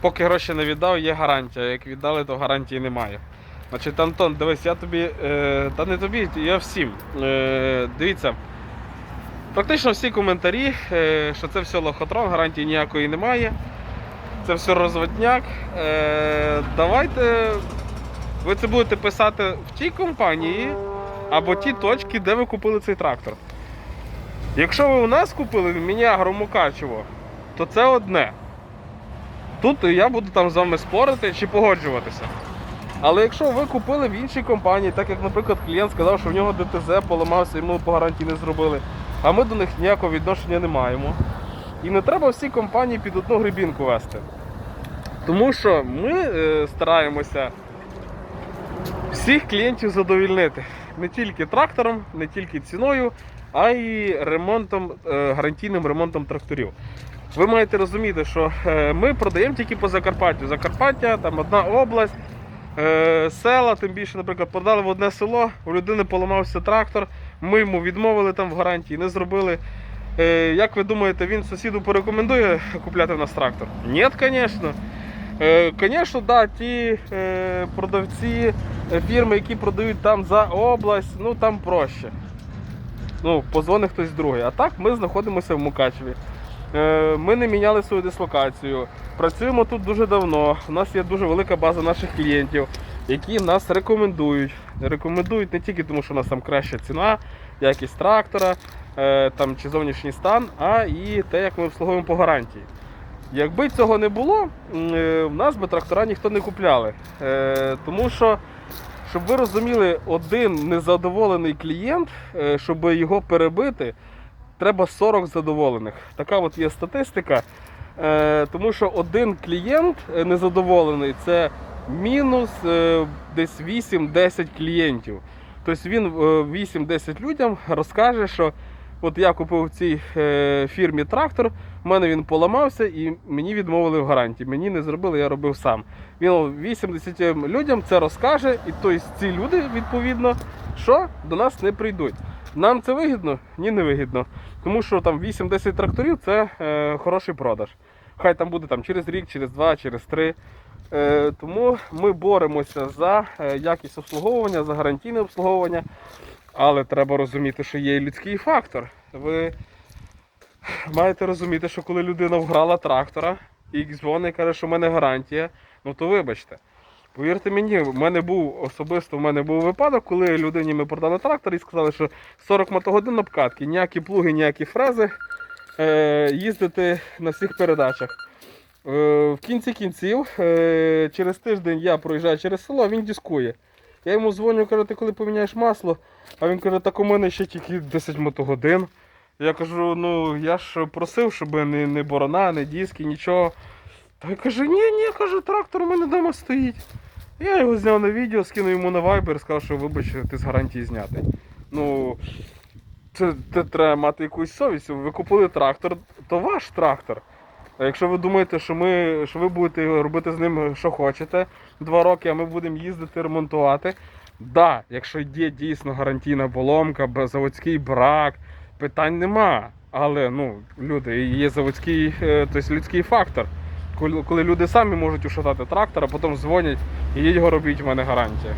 поки гроші не віддав, є гарантія. Як віддали, то гарантії немає. Значить, Антон, дивись, я тобі, е, та не тобі, я всім. Е, дивіться, практично всі коментарі, е, що це все лохотрон, гарантії ніякої немає. Це все розводняк. Е, давайте ви це будете писати в тій компанії або ті точки, де ви купили цей трактор. Якщо ви у нас купили Мінягро Мукачево, то це одне. Тут я буду там з вами спорити чи погоджуватися. Але якщо ви купили в іншій компанії, так як, наприклад, клієнт сказав, що в нього ДТЗ поламався, йому по гарантії не зробили, а ми до них ніякого відношення не маємо. І не треба всі компанії під одну грибінку вести. Тому що ми е, стараємося всіх клієнтів задовільнити. Не тільки трактором, не тільки ціною, а й ремонтом, е, гарантійним ремонтом тракторів. Ви маєте розуміти, що е, ми продаємо тільки по Закарпаттю. Закарпаття, там одна область, е, села, тим більше, наприклад, продали в одне село, у людини поламався трактор, ми йому відмовили там в гарантії, не зробили. Як ви думаєте, він сусіду порекомендує купляти в нас трактор? Ні, звісно. Звісно, да, ті продавці, фірми, які продають там за область, ну там проще. Ну, позвонить хтось другий. А так ми знаходимося в Мукачеві. Е, Ми не міняли свою дислокацію. Працюємо тут дуже давно. У нас є дуже велика база наших клієнтів, які нас рекомендують. Рекомендують не тільки тому, що у нас там краща ціна, якість трактора е, там, чи зовнішній стан, а і те, як ми обслуговуємо по гарантії. Якби цього не було, е, в нас би трактора ніхто не купляли. Тому що, щоб ви розуміли, один незадоволений клієнт, е, щоб його перебити, треба 40 задоволених. Така от є статистика. Е, Тому що один клієнт е, незадоволений це мінус десь 8-10 клієнтів. Тобто він е, 8-10 людям розкаже, що от я купив в цій е, фірмі трактор, в мене він поламався і мені відмовили в гарантії. Мені не зробили, я робив сам. Він 80 людям це розкаже, і тобто ці люди, відповідно, що до нас не прийдуть. Нам це вигідно? Ні, не вигідно. Тому що там 8-10 тракторів це е, хороший продаж. Хай там буде там, через рік, через два, через три. Е, тому ми боремося за е, якість обслуговування, за гарантійне обслуговування. Але треба розуміти, що є і людський фактор. Ви маєте розуміти, що коли людина вграла трактора і дзвонить і каже, що в мене гарантія, ну то вибачте. Повірте мені, в мене був особисто в мене був випадок, коли людині ми продали трактор і сказали, що 40 мотогодин обкатки, ніякі плуги, ніякі фрези е, їздити на всіх передачах. Е, в кінці кінців, е, через тиждень я проїжджаю через село, він дискує. Я йому дзвоню, кажу, ти коли поміняєш масло, а він каже, так у мене ще тільки 10 мотогодин. Я кажу, ну я ж просив, щоб не, не борона, не диски, нічого. Та він каже, ні, ні, каже, трактор у мене вдома стоїть. Я його зняв на відео, скинув йому на Viber, сказав, що вибач, ти з гарантії знятий. Ну, це, це треба мати якусь совість. Ви купили трактор, то ваш трактор. А якщо ви думаєте, що ми, що ви будете робити з ним, що хочете, два роки, а ми будемо їздити, ремонтувати. Да, якщо є дійсно гарантійна поломка, заводський брак, питань нема. Але ну, люди, є заводський, е, тобто людський фактор. Коли, люди самі можуть ушатати трактор, а потім дзвонять, ідіть його робіть, в мене гарантія.